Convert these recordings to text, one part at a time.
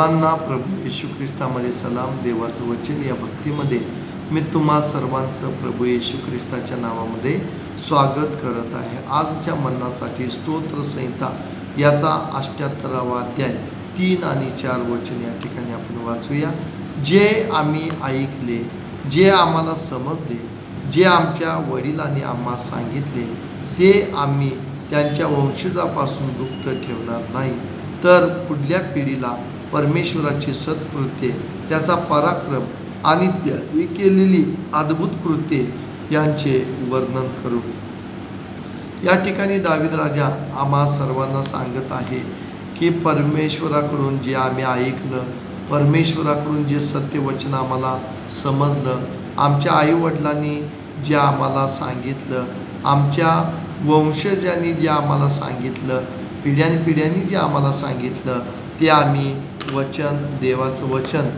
सर्वांना प्रभू येशू ख्रिस्तामध्ये सलाम देवाचं वचन या भक्तीमध्ये मी तुम्हा सर्वांचं प्रभू येशू ख्रिस्ताच्या नावामध्ये स्वागत करत आहे. आजच्या मन्नासाठी स्तोत्र संहिता याचा अष्ट्याहत्तरावा अध्याय तीन आणि चार वचन या ठिकाणी आपण वाचूया. जे आम्ही ऐकले जे आम्हाला समजले जे आमच्या वडिलांनी आम्हाला सांगितले ते आम्ही त्यांच्या वंशजापासून गुप्त ठेवणार नाही. तर पुढल्या पिढीला परमेश्वराची सत्कृत्ये त्याचा पराक्रम आणि त्याने केलेली अद्भुत कृत्ये यांचे वर्णन करू. या ठिकाणी दाविद राजा आम्हा सर्वांना सांगत आहे की परमेश्वराकडून जे आम्ही ऐकलं परमेश्वराकडून जे सत्यवचन आम्हाला समजलं आमच्या आईवडिलांनी जे आम्हाला सांगितलं आमच्या वंशजांनी जे आम्हाला सांगितलं पिढ्यानपिढ्यांनी जे आम्हाला सांगितलं ते आम्ही वचन देवाचं वचन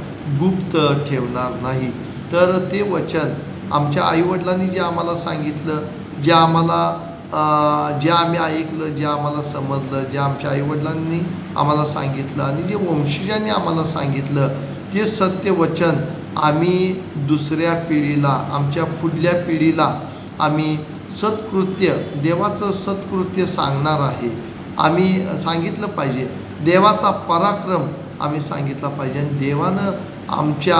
गुप्त ठेवणार नाही. तर ते वचन आमच्या आईवडिलांनी जे आम्हाला सांगितलं जे आम्हाला जे आम्ही ऐकलं जे आम्हाला समजलं जे आमच्या आईवडिलांनी आम्हाला सांगितलं आणि जे वंशजांनी आम्हाला सांगितलं ते सत्य वचन आम्ही दुसऱ्या पिढीला आमच्या पुढल्या पिढीला आम्ही सत्कृत्य देवाचं सत्कृत्य सांगणार आहे. आम्ही सांगितलं पाहिजे देवाचा पराक्रम आम्ही सांगितला पाहिजे. आणि देवानं आमच्या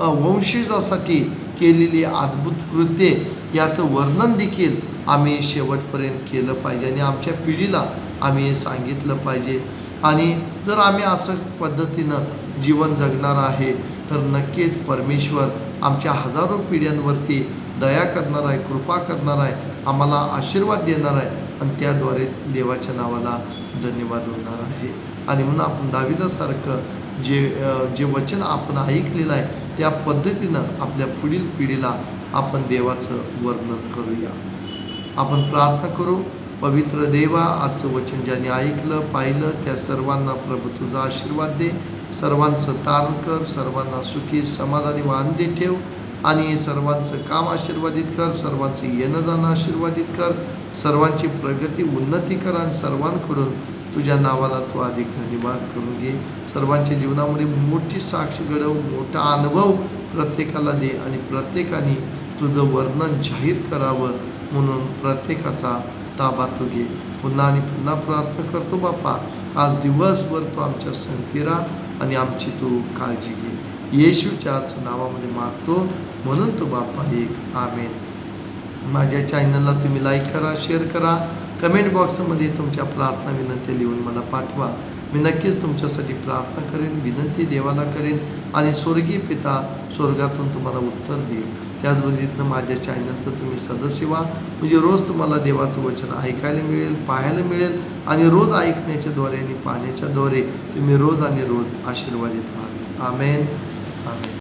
वंशजासाठी केलेली अद्भुत कृत्ये याचं वर्णन देखील आम्ही शेवटपर्यंत केलं पाहिजे. आणि आमच्या पिढीला आम्ही हे सांगितलं पाहिजे. आणि जर आम्ही असं पद्धतीनं जीवन जगणार आहे तर नक्कीच परमेश्वर आमच्या हजारो पिढ्यांवरती दया करणार आहे कृपा करणार आहे आम्हाला आशीर्वाद देणार आहे. आणि त्याद्वारे देवाच्या नावाला धन्यवाद होणार आहे. आणि म्हणून आपण दाविदासारखं जे जे वचन आपण ऐकलेलं आहे त्या पद्धतीनं आपल्या पुढील पिढीला आपण देवाचं वर्णन करूया. आपण प्रार्थना करू पवित्र देवा आजचं वचन ज्यांनी ऐकलं पाहिलं त्या सर्वांना प्रभू तुझा आशीर्वाद दे. सर्वांचं तारण कर सर्वांना सुखी समाधानी वांदे ठेव. आणि सर्वांचं काम आशीर्वादित कर सर्वांचं येणं जाणं आशीर्वादित कर सर्वांची प्रगती उन्नती कर आणि सर्वांकडून तुझ्या नावाला तू अधिक धन्यवाद करून घे. सर्वांच्या जीवनामध्ये मोठी साक्ष घडव मोठा अनुभव प्रत्येकाला दे आणि प्रत्येकाने तुझं वर्णन जाहीर करावं म्हणून प्रत्येकाचा ताबा तू घे. पुन्हा आणि पुन्हा प्रार्थना करतो बापा आज दिवसभर तू आमच्या संगती राहा आणि आमची तू काळजी घे. येशूच्याच नावामध्ये मागतो. म्हणून तो बाप्पा एक. आमेन. माझ्या चॅनलला तुम्ही लाईक करा शेअर करा. कमेंट बॉक्समध्ये तुमच्या प्रार्थना विनंती लिहून मला पाठवा. मी नक्कीच तुमच्यासाठी प्रार्थना करेन विनंती देवाला करेन आणि स्वर्गीय पिता स्वर्गातून तुम्हाला उत्तर देईल. त्याच पद्धतीनं माझ्या चॅनलचं तुम्ही सदस्य व्हा. म्हणजे रोज तुम्हाला देवाचं वचन ऐकायला मिळेल पाहायला मिळेल आणि रोज ऐकण्याच्याद्वारे आणि पाहण्याच्याद्वारे तुम्ही रोज आणि रोज आशीर्वादित व्हाल. आमेन. आमेन